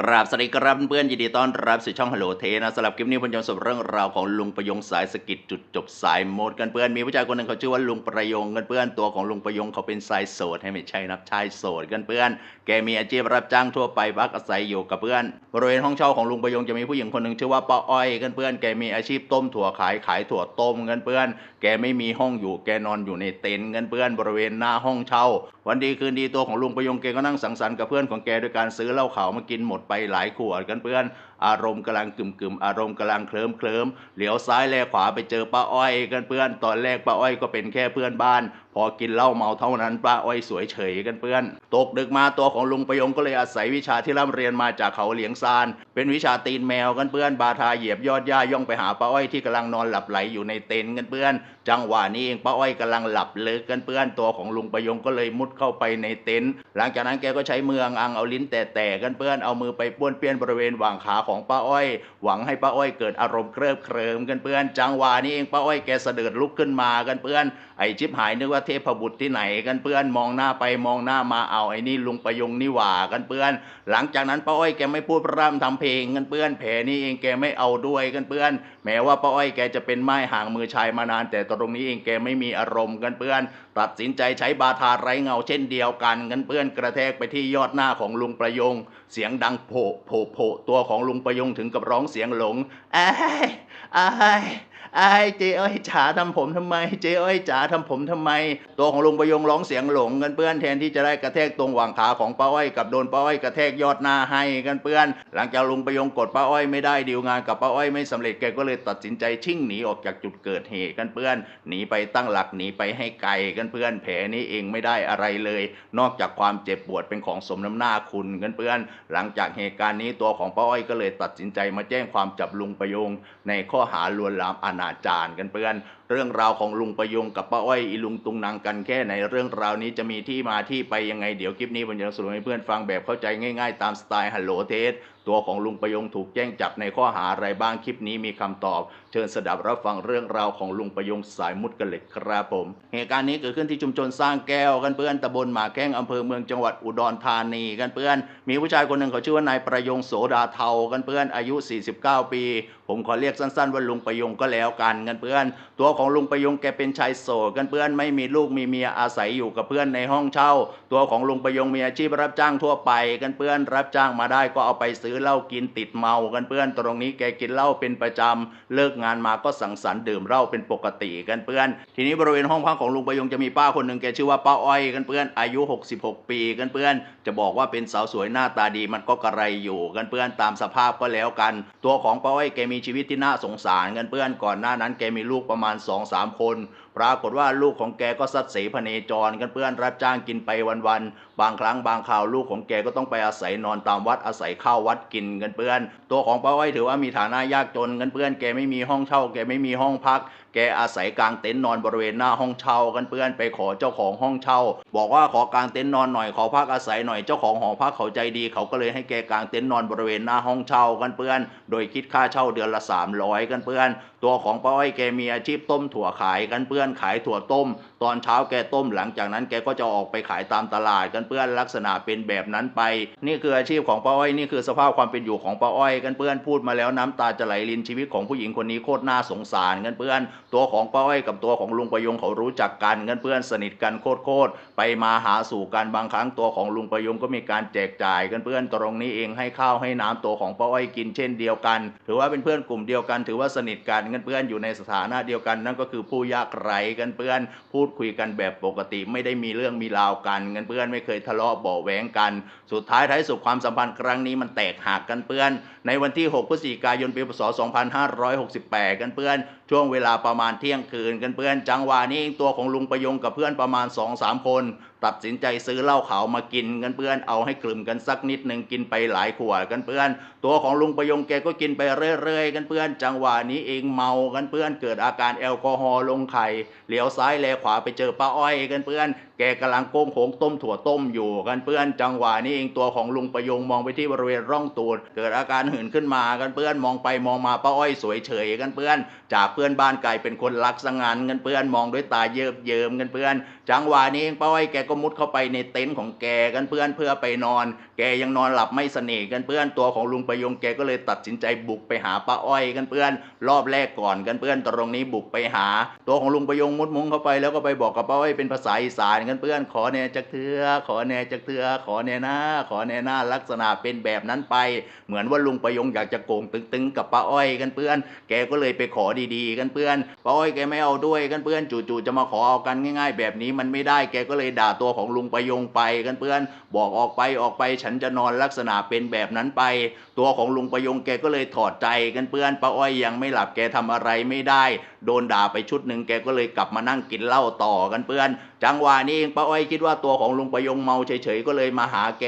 กราบสวัสดีครับเพื่อนยินดีต้อนรับสู่ช่องฮัลโหลเทนะสำหรับคลิปนี้ผมจะสรุปเรื่องราวของลุงประยงสายสกิดจุดจบสายโหมดกันเพื่อนมีผู้ชายคนหนึ่งเขาชื่อว่าลุงประยงกันเพื่อนตัวของลุงประยงเขาเป็นสายโสดให้ไม่ใช่นับชายโสดกันเพื่อน แกมีอาชีพรับจ้างทั่วไปพักอาศัยอยู่กับเพื่อนบริเวณห้องเช่าของลุงประยงจะมีผู้หญิงคนหนึ่งชื่อว่าป้าอ้อยกันเพื่อนแกมีอาชีพต้มถั่วขายขายถั่วต้มกันเพื่อน แกไม่มีห้องอยู่แกนอนอยู่ในเต็นท์กันเพื่อนบริเวณหน้าห้องเช่าวันดีคืนดีตัวของลุงประยงแกก็นั่งสังสรรค์กับเพื่อนของแกโดยการซื้อเหล้าขาวมากินหมดไปหลายขวดกันเพื่อน อารมณ์กำลังกึ่มกึมอารมณ์กำลังเคลิ้มเคลิ้มเหลียวซ้ายแลขวาไปเจอป้าอ้อยกันเพื่อน ตอนแรกป้าอ้อยก็เป็นแค่เพื่อนบ้าน พอกินเหล้าเมาเท่านั้นป้าอ้อยสวยเฉยกันเพื่อน ตกดึกมาตัวของลุงประยงก็เลยอาศัยวิชาที่ร่ำเรียนมาจากเขาเหลียงซาน เป็นวิชาตีนแมวกันเพื่อน บาทาเหยียบยอดหญ้าย่องไปหาป้าอ้อยที่กำลังนอนหลับไหลอยู่ในเต็นท์กันเพื่อน จังหวะนี้เองป้าอ้อยกำลังหลับลึกกันเพื่อนตัวของลุงประยงก็เลยมุดเข้าไปในเต็นท์หลังจากนั้นแกก็ใช้มืออังเอาลิ้นแตะๆกันเพื่อนเอามือไปป้วนเปี้ยนบริเวณหว่างขาของป้าอ้อย หวังให้ป้าอ้อยเกิดอารมณ์เคริบเคริมกันเพื่อน จังหวะนี้เองป้าอ้อยแกเสด็จลุกขึ้นมากันเพื่อนไอชิบหายนึกว่าเทพบุตรที่ไหนกันเพื่อนมองหน้าไปมองหน้ามาเอาไอ้นี่ลุงประยงนี่หว่ากันเพื่อน หลังจากนั้นป้าอ้อยแกไม่พูดพร่ำทำเพลงกันเพื่อนแผลนี้เองแกไม่เอาด้วยกันเพื่อน แม้ว่าป้าอ้อยแกจะเป็นไม้ห่างมือชายมานาน แต่ตรงนี้เองแกไม่มีอารมณ์กันเพื่อน ตัดสินใจใช้บาทาไร้เงาเช่นเดียวกันกันเพื่อนกระแทกไปที่ยอดหน้าของลุงประยง เสียงดังโผล่โผล่โผล่ตัวของลุงประยงถึงกับร้องเสียงหลงไอ้ไอ้ายอ้เจ๊อ้อยจ๋าทำผมทำไม เจ๊อ้อยจ๋าทำผมทำไม ตัวของลุงประยงร้องเสียงหลงกันเพื่อนแทนที่จะได้กระแทกตรงหว่างขาของป้าอ้อยกับโดนป้าอ้อยกระแทกยอดหน้าให้กันเพื่อน หลังจากลุงประยงกดป้าอ้อยไม่ได้ดีลงานกับป้าอ้อยไม่สำเร็จแกก็เลยตัดสินใจชิ่งหนีออกจากจุดเกิดเหตุกันเพื่อนหนีไปตั้งหลักหนีไปให้ไกลกันเพื่อนแผลนี้เองไม่ได้อะไรเลย นอกจากความเจ็บปวดเป็นของสมน้ำหน้าคุณกันเพื่อน หลังจากเหตุการณ์นี้ตัวของป้าอ้อยก็เลยตัดสินใจมาแจ้งความจับลุงประยงในข้อหาลวนลามอนาจารกันเพื่อน เรื่องราวของลุงประยงกับป้าอ้อยอีลุงตุงนางกันแค่ไหนเรื่องราวนี้จะมีที่มาที่ไปยังไงเดี๋ยวคลิปนี้ผมจะสรุปให้เพื่อนฟังแบบเข้าใจง่าย ๆ ตามสไตล์ฮัลโหลเทสตัวของลุงประยงถูกแจ้งจับในข้อหาอะไรบ้างคลิปนี้มีคำตอบ เชิญสดับรับฟังเรื่องราวของลุงประยงสายมุดกันเลยครับผม เหตุการณ์นี้เกิดขึ้นที่ชุมชนสร้างแก้วกันเพื่อนตำบลหมาแข้งอำเภอเมืองจังหวัดอุดรธานีกันเพื่อน มีผู้ชายคนหนึ่งเขาชื่อว่านายประยงโสดาเทากันเพื่อนอายุ 49 ปี ผมขอเรียกสั้นๆว่าลุงประยงก็แล้วกันกันเพื่อน ตัวของลุงประยงแกเป็นชายโสดกันเพื่อนไม่มีลูกมีเมียอาศัยอยู่กับเพื่อนในห้องเช่า ตัวของลุงประยงมีอาชีพรับจ้างทั่วไปกันเพื่อนรับจ้างมาได้ก็เอาไปซื้อเหล้ากินติดเมากันเพื่อนตรงนี้แกกินเหล้าเป็นประจำเลิกงานมาก็สังสรรค์ดื่มเหล้าเป็นปกติกันเพื่อน ทีนี้บริเวณห้องพักของลุงประยงจะมีป้าคนหนึ่งแกชื่อว่าป้าอ้อยกันเพื่อนอายุ 66 ปีกันเพื่อน จะบอกว่าเป็นสาวสวยหน้าตาดีมันก็กระไรอยู่กันเพื่อนตามสภาพก็แล้วกัน ตัวของป้าอ้อยแกมีชีวิตที่น่าสงสารกันเพื่อนก่อนหน้านั้นแกมีลูกประมาณ 2-3 คนปรากฏว่าลูกของแกก็สัดเสพเนจรกันเพื่อนรับจ้างกินไปวันๆบางครั้งบางคราวลูกของแกก็ต้องไปอาศัยนอนตามวัดอาศัยข้าววัดกินเงินเพื่อน ตัวของป้าอ้อยถือว่ามีฐานะยากจนเงินเพื่อนแกไม่มีห้องเช่าแกไม่มีห้องพัก แกอาศัยกลางเต็นท์นอนบริเวณหน้าห้องเช่ากันเพื่อนไปขอเจ้าของห้องเช่า บอกว่าขอกลางเต็นท์นอนหน่อยขอพักอาศัยหน่อยเจ้าของหอพักเขาใจดี เขาก็เลยให้แกกลางเต็นท์นอนบริเวณหน้าห้องเช่ากันเพื่อน โดยคิดค่าเช่าเดือนละ 300 กันเพื่อน ตัวของป้าอ้อยแกมีอาชีพต้มถั่วขายกันเพื่อนขายถั่วต้ม ตอนเช้าแกต้มหลังจากนั้นแกก็จะออกไปขายตามตลาดกันเพื่อนลักษณะเป็นแบบนั้นไป นี่คืออาชีพของป้าอ้อยนี่คือสภาพความเป็นอยู่ของป้าอ้อยกันเพื่อนพูดมาแล้วน้ำตาจะไหลลินชีวิตของผู้หญิงคนนี้โคตรน่าสงสารกันเพื่อน ตัวของป้าอ้อยกับตัวของลุงประยงเขารู้จักกันกันเพื่อนสนิทกันโคตรๆไปมาหาสู่กันบางครั้งตัวของลุงประยงก็มีการแจกจ่ายกันเพื่อนตรงนี้เองให้ข้าวให้น้ำตัวของป้าอ้อยกินเช่นเดียวกัน ถือว่าเป็นเพื่อนกลุ่มเดียวกัน ถือว่าสนิทกันกันเพื่อนอยู่ในสถานะเดียวกัน นั่นก็คือผู้ยากไร้กันเพื่อนพูดคุยกันแบบปกติไม่ได้มีเรื่องมีราวกันกันเพื่อนไม่เคยทะเลาะเบาแหวงกัน สุดท้ายท้ายสุดความสัมพันธ์ครั้งนี้มันแตกหักกันเพื่อน ในวันที่ 6 พฤศจิกายนปีพศ 2568 กันเพื่อน ช่วงเวลาประมาณเที่ยงคืนกันเพื่อนจังหวะนี้ตัวของลุงประยงกับเพื่อนประมาณสองสามคน ตัดสินใจซื้อเหล้าขาวมากินกันเพื่อนเอาให้กลุ่มกันสักนิดหนึ่งกินไปหลายขวดกันเพื่อน ตัวของลุงประยงแกก็กินไปเรื่อยๆ กันเพื่อน จังหวะนี้เองเมากันเพื่อน เกิดอาการแอลกอฮอล์ลงไข่เหลียวซ้ายแลขวาไปเจอป้าอ้อยกันเพื่อน แกกำลังโก้งโขงต้มถั่วต้มอยู่กันเพื่อน จังหวะนี้เองตัวของลุงประยงมองไปที่บริเวณร่องตูด เกิดอาการหื่นขึ้นมากันเพื่อนมองไปมองมาป้าอ้อยสวยเฉยกันเพื่อน จากเพื่อนบ้านกลายเป็นคนรักสงันกันเพื่อนมองด้วยตาเยิบเยิมกันเพื่อน จังหวะนี้เองป้าอ้อยแกกก็มุดเข้าไปในเต็นท์ของแกกันเพื่อนเพื่อไปนอน แกยังนอนหลับไม่สนิทกันเพื่อนตัวของลุงประยงแกก็เลยตัดสินใจบุกไปหาป้าอ้อยกันเพื่อน รอบแรกก่อนกันเพื่อนตรงนี้บุกไปหา ตัวของลุงประยงมุดมุ้งเข้าไปแล้วก็ไปบอกกับป้าอ้อยเป็นภาษาอีสานกันเพื่อน ขอแน่จักเถือขอแน่จักเถือขอแน่หน้าขอแน่หน้าลักษณะเป็นแบบนั้นไป เหมือนว่าลุงประยงอยากจะโกงตึงๆกับป้าอ้อยกันเพื่อน แกก็เลยไปขอดีๆกันเพื่อนป้าอ้อยแกไม่เอาด้วยกันเพื่อน จู่ๆจะมาขอเอากันง่าย ๆ แบบนี้มันไม่ได้แกก็เลยด่าตัวของลุงประยงไปกันเพื่อนบอกออกไปออกไปฉันจะนอนลักษณะเป็นแบบนั้นไป ตัวของลุงประยงแกก็เลยถอดใจกันเพื่อนป้าอ้อยยังไม่หลับแกทำอะไรไม่ได้ โดนด่าไปชุดหนึ่งแกก็เลยกลับมานั่งกินเหล้าต่อกันเพื่อน จังหวะนี้เองป้าอ้อยคิดว่าตัวของลุงประยงเมาเฉยๆก็เลยมาหาแก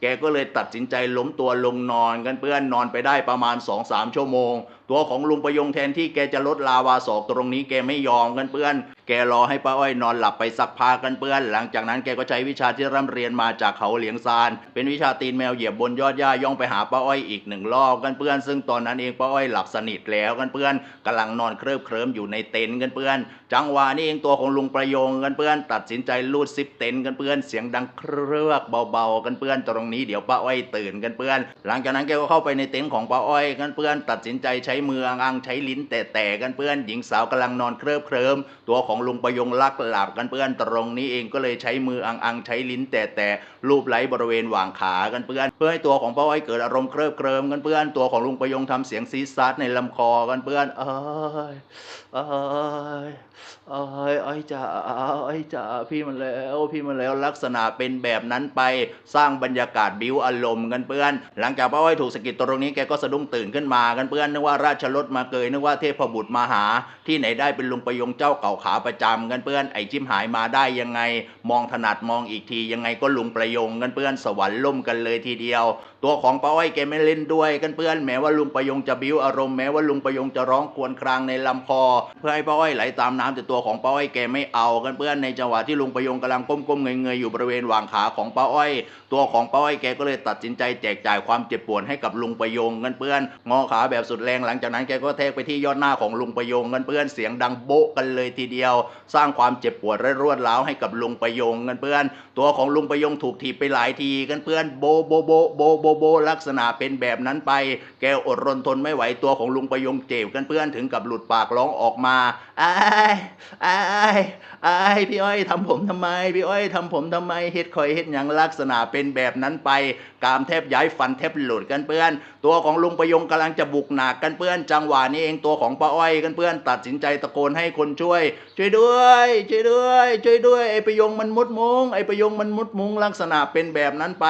แกก็เลยตัดสินใจล้มตัวลงนอนกันเพื่อนนอนไปได้ประมาณ 2-3 ชั่วโมง ตัวของลุงประยงแทนที่แกจะลดลาวาศอกตรงนี้แกไม่ยอมกันเพื่อน แกรอให้ป้าอ้อยนอนหลับไปสักพักกันเพื่อน หลังจากนั้นแกก็ใช้วิชาที่ร่ำเรียนมาจากเขาเหลียงซาน เป็นวิชาตีนแมวเหยียบบนยอดหญ้าย่องไปหาป้าอ้อยอีกหนึ่งรอบกันเพื่อน ซึ่งตอนนั้นเองป้าอ้อยหลับสนิทแล้วกันเพื่อนกำลังนอนเคลิบเคลิ้มอยู่ในเต็นท์กันเพื่อน จังหวะนี้เองตัวของลุงประยงกันเพื่อน ตัดสินใจลูดซิปเต็นท์กันเพื่อนเสียงดังเครือกเบาๆกันเพื่อนตรงนี้เดี๋ยวป้าอ้อยตื่นกันเพื่อน หลังจากนั้นแกก็เข้าไปในเต็นท์ของป้าอ้อยกันเพื่อน ตัดสินใจใช้มืออังใช้ลิ้นแตะๆกันเพื่อน หญิงสาวกำลังนอนเคลิบเคลิ้มตัวของของลุงประยงลักหลับกันเพื่อนตรงนี้เองก็เลยใช้มืออังๆใช้ลิ้นแตะๆลูบไหลบริเวณหว่างขากันเพื่อน เพื่อให้ตัวของป้าอ้อยเกิดอารมณ์เคลิบเคลิ้มกันเพื่อนตัวของลุงประยงทำเสียงซีซัดในลำคอกันเพื่อนเอ้ยเอ้ยเอ้ยเอ้ยจ๋าเอ้ยจ๋าพี่มันแล้วพี่มันแล้วลักษณะเป็นแบบนั้นไปสร้างบรรยากาศบิ้วอารมณ์กันเพื่อน หลังจากป้าอ้อยถูกสะกิดตรงนี้แกก็สะดุ้งตื่นขึ้นมากันเพื่อนนึกว่าราชรถมาเกยนึกว่าเทพบุตรมาหา ที่ไหนได้เป็นลุงประยงเจ้าเก่าขาประจำกันเพื่อนไอ้จิ้มหายมาได้ยังไง มองถนัดมองอีกทียังไงก็ลุงประยงกันเพื่อนสวรรค์ล่มกันเลยทีเดียว ตัวของป้าอ้อยแกไม่เล่นด้วยกันเพื่อนแม้ว่าลุงประยงจะบิ้วอารมณ์แม้ว่าลุงประยงจะร้องครวญครางในลำคอ เพื่อให้ป้าอ้อยไหลตามน้ำแต่ตัวของป้าอ้อยแกไม่เอากันเพื่อนในจังหวะที่ลุงประยงกำลังก้มๆเงยๆอยู่บริเวณหว่างขาของป้าอ้อย ตัวของป้าอ้อยแกก็เลยตัดสินใจแจกจ่ายความเจ็บปวดให้กับลุงประยงกันเพื่อนงอขาแบบสุดแรงหลังจากนั้นแกก็แทกไปที่ยอดหน้าของลุงประยงกันเพื่อนเสียงดังโบ๊ะกันเลยทีเดียว สร้างความเจ็บปวดและรวดร้าวให้กับลุงประยงกันเพื่อน ตัวของลุงประยงถูกถีบไปหลายทีกันเพื่อนโบโบโบโบโบโบลักษณะเป็นแบบนั้นไป แกอดรนทนไม่ไหวตัวของลุงประยงเจ็บกันเพื่อนถึงกับหลุดปากร้องออกมาไอ้ไอ้ไอ้พี่อ้อยทำผมทำไม พี่อ้อยทำผมทำไมเฮ็ดคอยเฮ็ดอยังลักษณะเป็นแบบนั้นไป กามเทพย้ายฟันเทพหลุดกันเพื่อน ตัวของลุงประยงกำลังจะบุกหนักกันเพื่อน จังหวะนี้เองตัวของป้าอ้อยกันเพื่อน ตัดสินใจตะโกนให้คนช่วย ช่วยด้วยช่วยด้วยช่วยด้วยไอ้ประยงมันมุดมุงไอ้ประยงมันมุดมุงลักษณะเป็นแบบนั้นไป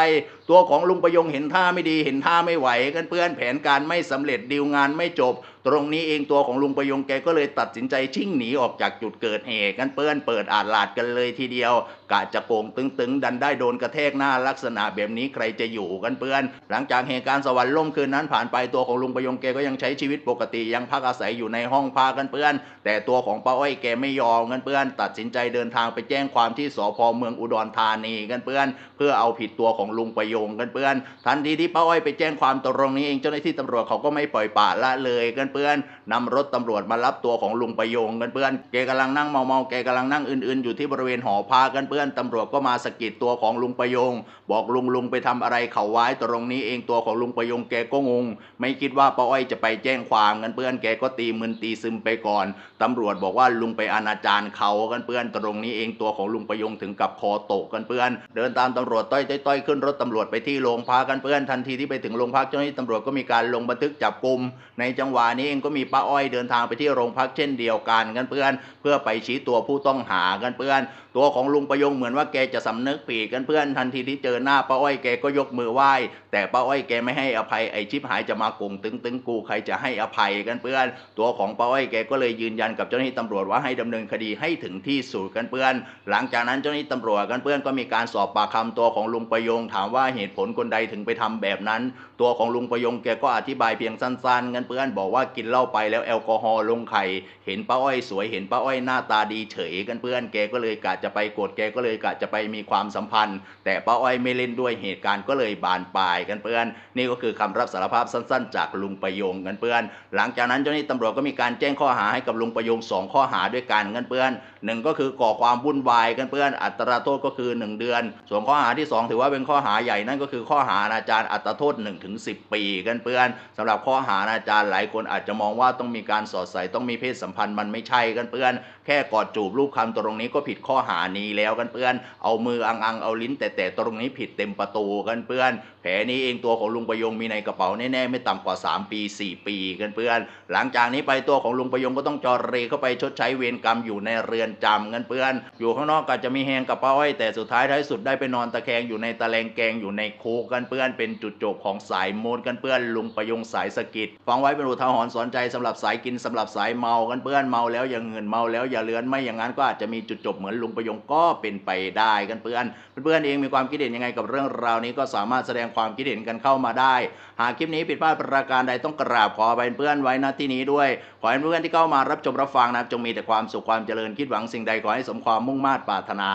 ตัวของลุงประยงเห็นท่าไม่ดีเห็นท่าไม่ไหวกันเพื่อนแผนการไม่สำเร็จดีลงานไม่จบ ตรงนี้เองตัวของลุงประยงแกก็เลยตัดสินใจชิ่งหนีออกจากจุดเกิดเหตุกันเปื้อนเปิดอาดลาดกันเลยทีเดียวกะจะโกงตึงๆ ดันได้โดนกระแทกหน้าลักษณะแบบนี้ใครจะอยู่กันเปื้อน หลังจากเหตุการณ์สวรรค์ล่มคืนนั้นผ่านไปตัวของลุงประยงแกก็ยังใช้ชีวิตปกติยังพักอาศัยอยู่ในห้องพากันเปื้อน แต่ตัวของป้าอ้อยแกไม่ยอมกันเปื้อน ตัดสินใจเดินทางไปแจ้งความที่สพเมืองอุดรธานีกันเปื้อน เพื่อเอาผิดตัวของลุงประยงกันเปื้อน ทันทีที่ป้าอ้อยไปแจ้งความตรงนี้เองเจ้าหน้าที่ตำรวจเขาก็ไม่ปล่อยปละละเลยกันเปื้อนนำรถตำรวจมารับตัวของลุงประยงกันเปื้อนแกกำลังนั่งเมาเมาแกกำลังนั่งอื่นๆ อยู่ที่บริเวณหอพากันเปื้อนตำรวจก็มาสกิดตัวของลุงประยง บอกลุงลุงไปทำอะไรเขาไว้ตรงนี้เองตัวของลุงประยงแกก็งง ไม่คิดว่าป้าอ้อยจะไปแจ้งความกันเปื้อนแกก็ตีมึนตีซึมไปก่อนตำรวจบอกว่าลุงไปอนาจารเขากันเปื้อนตรงนี้เองตัวของลุงประยงถึงกับคอตกกันเปื้อน เดินตามตำรวจต้อยๆต้อยขึ้นรถตำรวจไปที่โรงพักกันเปื้อนทันทีที่ไปถึงโรงพักเจ้าหน้าที่ตำรวจก็มีการลงบันทึกจับกลุ่มในจังหวะนี้เองก็มีป้าอ้อยเดินทางไปที่โรงพักเช่นเดียวกันกันเพื่อน เพื่อไปชี้ตัวผู้ต้องหากันเพื่อน ตัวของลุงประยงเหมือนว่าแกจะสำนึกผิดกันเพื่อนทันทีที่เจอหน้าป้าอ้อยแกก็ยกมือไหว้ แต่ป้าอ้อยแกไม่ให้อภัยไอชิบหายจะมากงตึงตึงกูใครจะให้อภัยกันเพื่อน ตัวของป้าอ้อยแกก็เลยยืนยันกับเจ้าหน้าที่ตำรวจว่าให้ดำเนินคดีให้ถึงที่สุดกันเพื่อน หลังจากนั้นเจ้าหน้าที่ตำรวจกันเพื่อนก็มีการสอบปากคำตัวของลุงประยงถามว่าเหตุผลคนใดถึงไปทำแบบนั้นตัวของลุงประยงแกก็อธิบายเพียงสั้นๆกันเพื่อนบอกว่ากินเหล้าไปแล้วแอลกอฮอล์ลงไข่เห็นป้าอ้อยสวยเห็นป้าอ้อยหน้าตาดีเฉยกันเพื่อนแกก็เลยกะจะไปโกรธแกก็เลยกะจะไปมีความสัมพันธ์ แต่ป้าอ้อยไม่เล่นด้วยเหตุการณ์ก็เลยบานปลายกันเพื่อน นี่ก็คือคำรับสารภาพสั้น ๆ จากลุงประยงกันเพื่อน หลังจากนั้นเจ้าหน้าที่ตำรวจก็มีการแจ้งข้อหาให้กับลุงประยงสองข้อหาด้วยกันกันเพื่อน หนึ่งก็คือก่อความวุ่นวายกันเพื่อนอัตราโทษก็คือ 1 เดือน ส่วนข้อหาที่ 2 ถือว่าเป็นข้อหาใหญ่นั่นก็คือข้อหาอาจารย์อัตราโทษ1ถึง10ปีกันเพื่อนสำหรับข้อหาอาจารย์หลายคนอาจจะมองว่าต้องมีการสอดใส่ต้องมีเพศสัมพันธ์มันไม่ใช่กันเพื่อน แค่กอดจูบรูปคำตรงนี้ก็ผิดข้อหานี้แล้วกันเพื่อน เอามืออังอังเอาลิ้นแต่แต่ตรงนี้ผิดเต็มประตูกันเพื่อน แผลนี้เองตัวของลุงประยงมีในกระเป๋าแน่ๆไม่ต่ำกว่า 3 ปี 4 ปีกันเพื่อน หลังจากนี้ไปตัวของลุงประยงก็ต้องจอเรเข้าไปชดใช้เวรกรรมอยู่ในเรือนจำกันเพื่อน อยู่ข้างนอกก็อาจจะมีแหงกระเป๋าไว้แต่สุดท้ายท้ายสุดได้ไปนอนตะแคงอยู่ในตะแลงแกงอยู่ในคุกกันเพื่อน เป็นจุดจบของสายโมดกันเพื่อน ลุงประยงสายสะกิดฟังไว้เป็นอุทาหรณ์สอนใจสำหรับสายกินสำหรับสายเมากันเพื่อนเมาแล้วอย่าเงินเมาแล้วอย่าเลือนไม่อย่างนั้นก็อาจจะมีจุดจบเหมือนลุงประยงก็เป็นไปได้กันเพื่อนเพื่อนเองมีความคิดเห็นยังไงกับเรื่องราวนี้ก็สามารถแสดงความคิดเห็นกันเข้ามาได้ หากคลิปนี้ผิดพลาดประการใดต้องกราบขอไปเพื่อนไว้นะที่นี้ด้วย ขอให้เพื่อนที่เข้ามารับชมรับฟังนะครับจงมีแต่ความสุขความเจริญคิดหวังสิ่งใดขอให้สมความมุ่งมา่ปรารถนา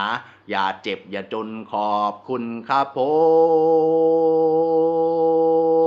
อย่าเจ็บอย่าจนขอบคุณครับผม